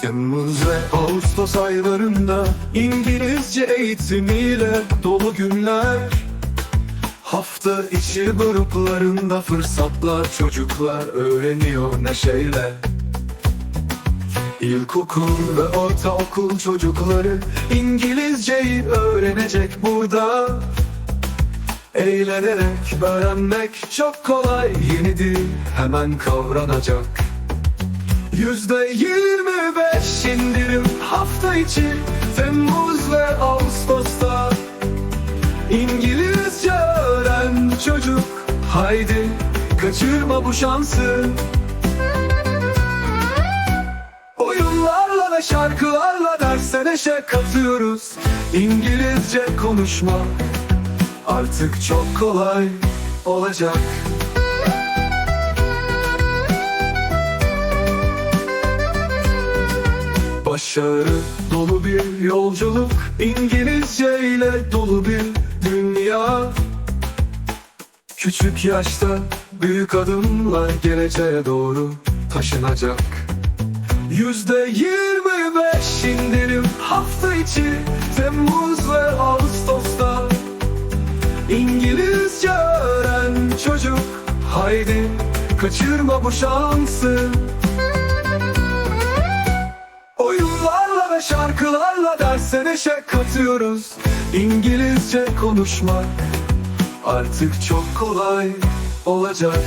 Temmuz ve Ağustos aylarında İngilizce eğitimiyle dolu günler. Hafta içi gruplarında fırsatlar çocuklar öğreniyor neşeyle. İlkokul ve ortaokul çocukları İngilizceyi öğrenecek burada. Eğlenerek öğrenmek çok kolay Yeni dil hemen kavranacak Yüzde yirmi beş indirim hafta içi Temmuz ve Ağustos'ta. İngilizce öğren çocuk Haydi kaçırma bu şansı. Oyunlarla ve şarkılarla derse neşe katıyoruz. İngilizce konuşmak artık çok kolay olacak Başarı dolu bir yolculuk İngilizce ile dolu bir dünya. Küçük yaşta büyük adımlar geleceğe doğru taşınacak. Yüzde yirmi beş indirim hafta içi Temmuz ve Ağustos'ta. İngilizce öğren çocuk Haydi kaçırma bu şansı şarkılarla derse neşe katıyoruz İngilizce konuşmak artık çok kolay olacak